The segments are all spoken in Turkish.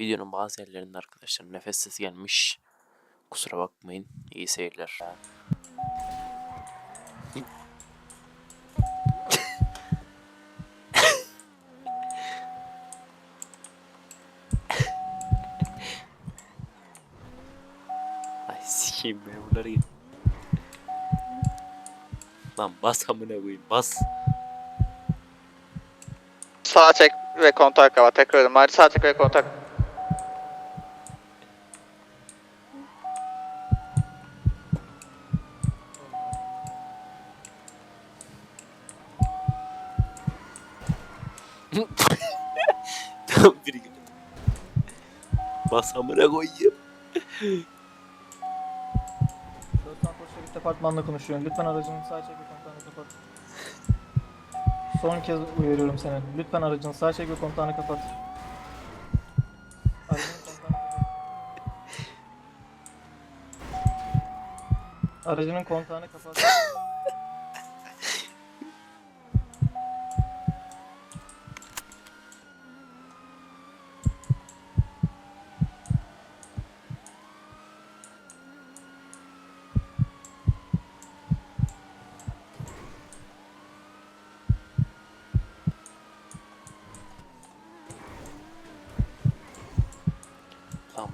Videonun bazı yerlerinde arkadaşlar nefessiz gelmiş. Kusura bakmayın. İyi seyirler. Ay sikeyim memurları git. Lan bas amına koyayım bas. Sağ çek ve kontak hava. Tekrar edelim. Hadi sağ çek ve kontak. Tam bir gün. Bas amına koyayım. Departmanı'nla konuşuyorum. Lütfen aracını sağ çek ve kapat. Son kez uyarıyorum seni. Lütfen aracını sağ çek ve kontağını kapat. Aracının kontağını kapat. Aracının kontağını kapat.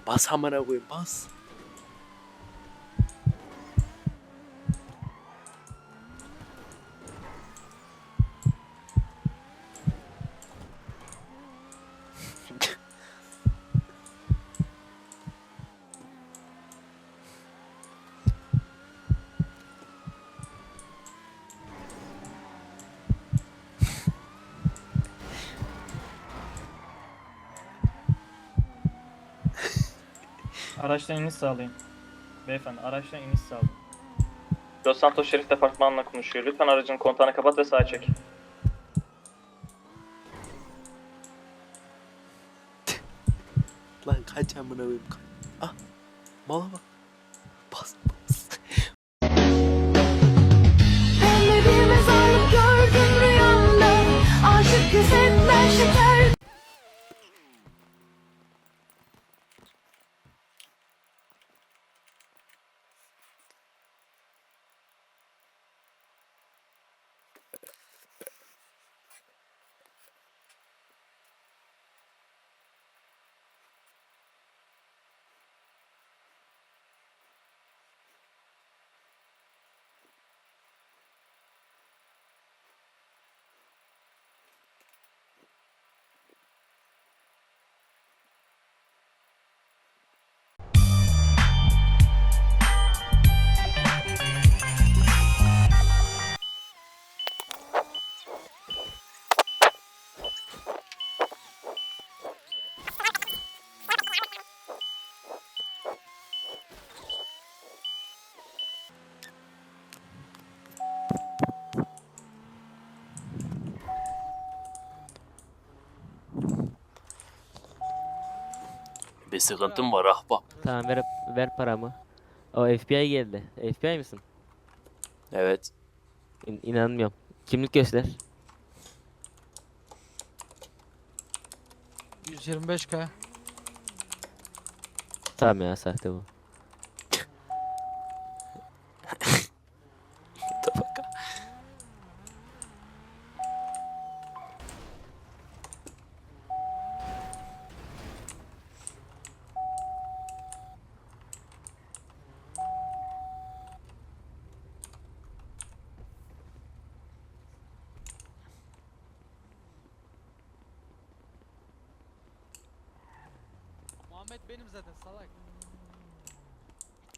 Lan bas amına koyayım bas. Araçtan iniş sağlayın. Beyefendi araçtan iniş sağlayın. Los Santos Şerif Departmanı'na konuşuyor. Lütfen aracın kontağını kapat ve sağa çek. Lan kaç amına koyayım kaç. Ah. Mala bak. Bir sıkıntım var ahbap. Tamam ver, ver paramı. O FBI geldi. FBI misin? Evet. İn- inanmıyorum. Kimlik göster. 125k. Tamam ya sahte bu. Muhammed benim zaten salak.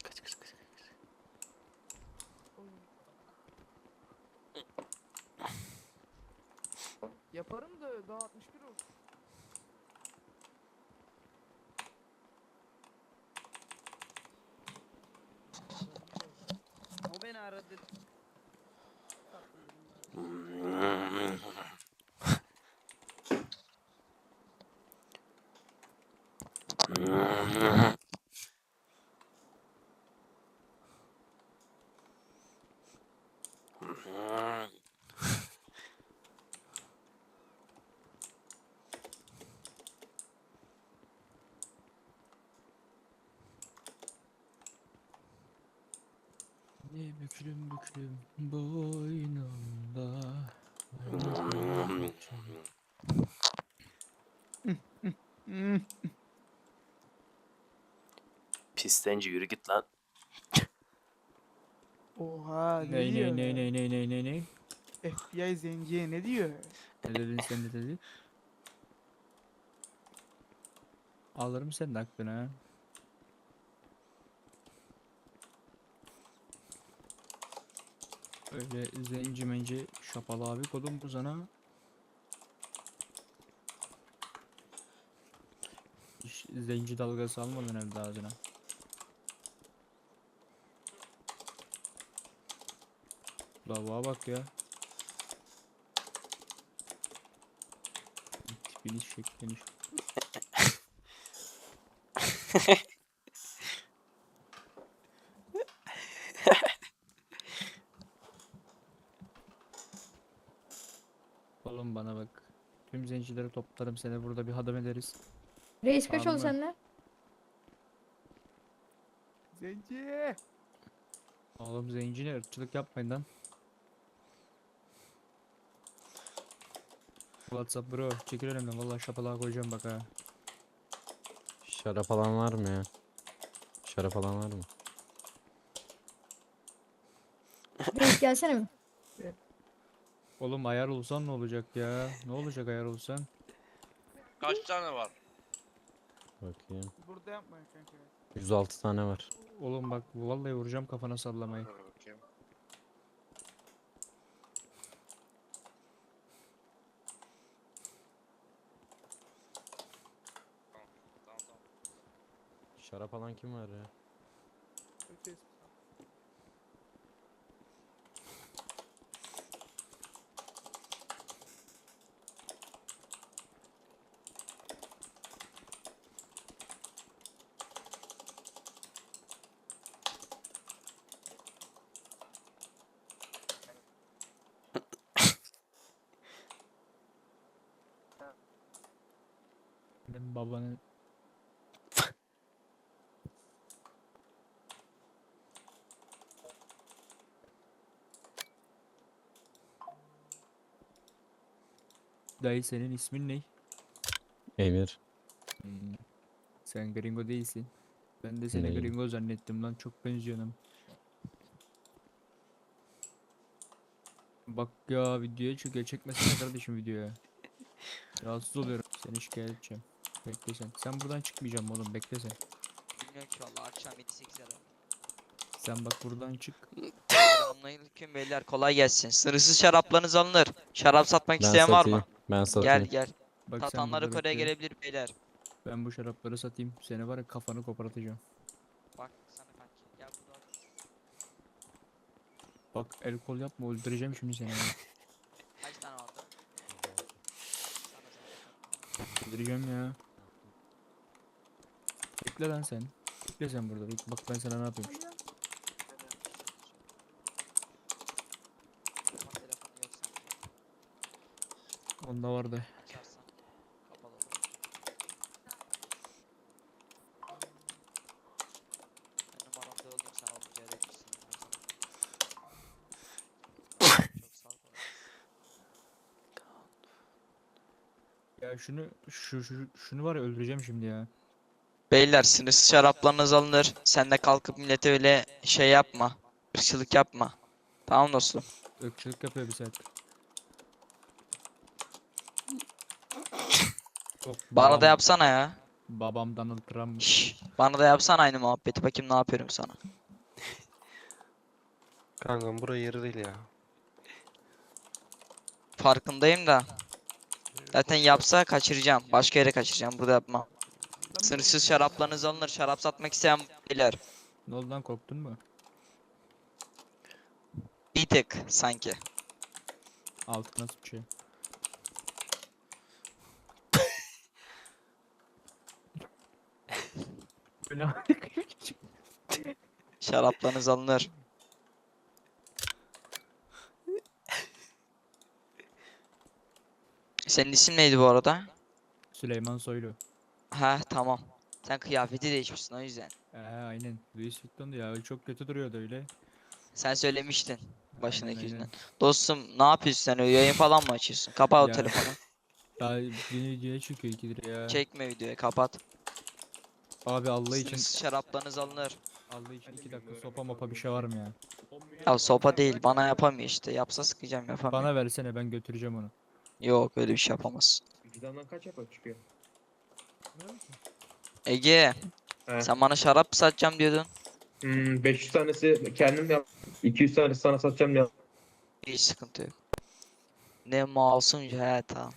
Kaç kaç kaç. kaç. Yaparım da daha 61 olsun. O beni aradı. Ne büklüm büklüm boynumda. Pistenci yürü git lan. Oha ne Ney diyor? ney ney ney ney ney ney? FBI zenciye ne diyor? Ne dedin sen ne dedin? Alırım senin aklını ha. Öyle zenci menci şapalı abi kodum bu sana. Hiç zenci dalgası almadın evde ağzına. Lavuğa bak ya. Tipini şeklini. Oğlum bana bak. Tüm zencileri toplarım seni burada bir hadım ederiz. Reis kaç Tamam mı? sende? Zenci. Oğlum zenci ne ırkçılık yapmayın lan. WhatsApp bro çekil önümden vallahi şapalığa koyacağım bak ha. Şarap alan var mı ya? Şarap alan var mı? Reis gelsene mi? Oğlum ayar olsan ne olacak ya? Ne olacak ayar olsan? Kaç tane var? Bakayım. Burada yapmayın kanka. 106 tane var. Oğlum bak vallahi vuracağım kafana sallamayı. Dur bakayım. Tamam, tamam, tamam. Şarap alan kim var ya? Benim babanın Dayı senin ismin ne? Emir. Hmm, Sen gringo değilsin. Ben de seni Neyim? gringo zannettim lan çok benziyorsun. Bak ya videoya çıkıyor çekmesene kardeşim videoya. Rahatsız oluyorum seni şikayet edeceğim. Bekle sen. Sen buradan çıkmayacağım oğlum bekle sen. Bilmiyorum ki valla akşam 7-8 arası. Sen bak buradan çık. Selamünaleyküm beyler kolay gelsin. Sınırsız şaraplarınız alınır. Şarap satmak Ben isteyen var satayım. Ben satayım. Gel gel. Bak sen Tatanları burada Kore'ye bekle. gelebilir beyler. Ben bu şarapları satayım. Seni var ya kafanı kopartacağım. Bak sana kanki. Gel burada. Bak el kol yapma öldüreceğim şimdi seni. Kaç tane vardı? Öldüreceğim ya. Bekle lan sen. Bekle sen burada. Bak ben sana ne yapayım. şimdi. Bak telefonu yok sanki. Onda vardı. Açarsan. Kapalı olur. Ben numaramda olayım sen olunca öğretirsin. her zaman. Çok sağ ol. Ya şunu şu, şu şunu var ya öldüreceğim şimdi ya. Beyler sınırsız şaraplarınız alınır. Sen de kalkıp millete öyle şey yapma. Irkçılık yapma. Tamam dostum. Irkçılık yapıyor bir saat. Bana da yapsana ya. Babam Donald Trump. Şş, bana da yapsana aynı muhabbeti. Bakayım ne yapıyorum sana. Kankam buraya yeri değil ya. Farkındayım da. Zaten yapsa kaçıracağım. Başka yere kaçıracağım. Burada yapmam. Sınırsız şaraplarınız alınır. Şarap satmak isteyen beyler. Ne oldu lan korktun mu? Bir tık sanki. Altına sıçıyor. Böyle Şaraplarınız alınır. Senin isim neydi bu arada? Süleyman Soylu. Ha tamam. Sen kıyafeti değişmişsin o yüzden. Ee, aynen. Louis Vuitton'du ya. Çok kötü duruyordu öyle. Sen söylemiştin başındaki aynen. yüzünden. Dostum ne yapıyorsun sen? Yayın falan mı açıyorsun? Kapat o Ya. telefonu. Daha yeni videoya çıkıyor ikidir ya. Çekme videoyu kapat. Abi Allah için şaraplarınız alınır. Allah için iki dakika sopa mopa bir şey var mı ya? Ya sopa değil bana yapamıyor işte. Yapsa sıkacağım yapamıyor. Bana versene ben götüreceğim onu. Yok öyle bir şey yapamaz. Bizden kaç yapar çıkıyor? Ege. He. Sen bana şarap satacağım diyordun. Hmm, 500 tanesi kendim yap. 200 tanesi sana satacağım ya. Hiç sıkıntı yok. Ne masumca he tamam.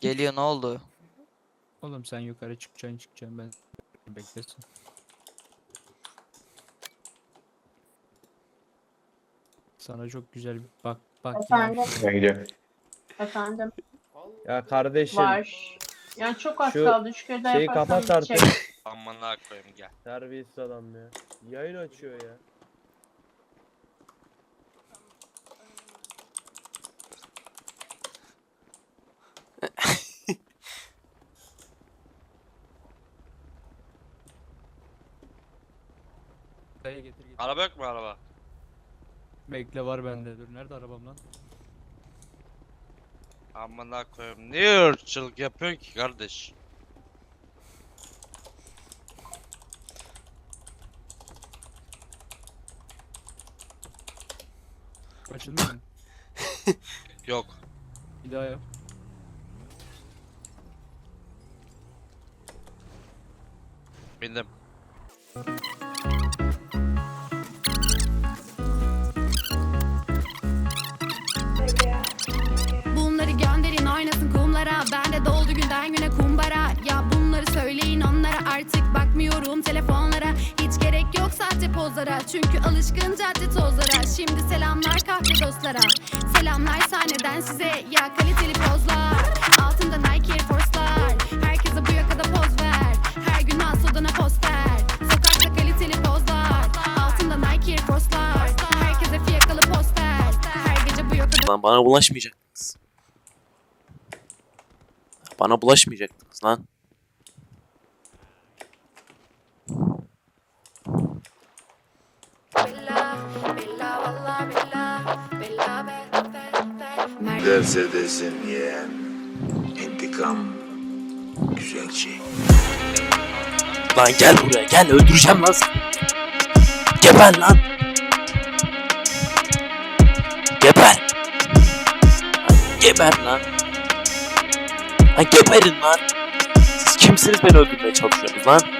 Geliyor ne oldu? Oğlum sen yukarı çıkacaksın çıkacaksın ben beklesin. Sana çok güzel bir bak bak Efendim? Ben gidiyorum. Efendim Ya kardeşim var. Yani çok az Şu kaldı. Üç kere daha şeyi yaparsam kapat artık. bitecek. Amına koyayım gel. terbiyesiz adam ya. Yayın açıyor ya. Araba yok mu araba? Bekle var bende dur nerede arabam lan? Amına koyayım. Niye ırkçılık yapıyorsun ki kardeş? Açıldı mı? Yok. Bir daha yap. Bindim. Sahte pozlara Çünkü alışkın cadde tozlara. Şimdi selamlar kahve dostlara. Selamlar sahneden size ya kaliteli pozlar. Altında Nike Air Force'lar. Herkese bu yakada poz ver. Her gün as odana poster. Sokakta kaliteli pozlar. Altında Nike Air Force'lar. Herkese fiyakalı poster. Her gece bu yakada Lan bana bulaşmayacaktınız. Bana bulaşmayacaktınız lan. Derse desin yeğen. İntikam güzel şey. Lan gel buraya gel öldüreceğim lan seni. Geber lan. Geber. Geber lan. Lan geberin lan. Siz kimsiniz beni öldürmeye çalışıyorsunuz lan?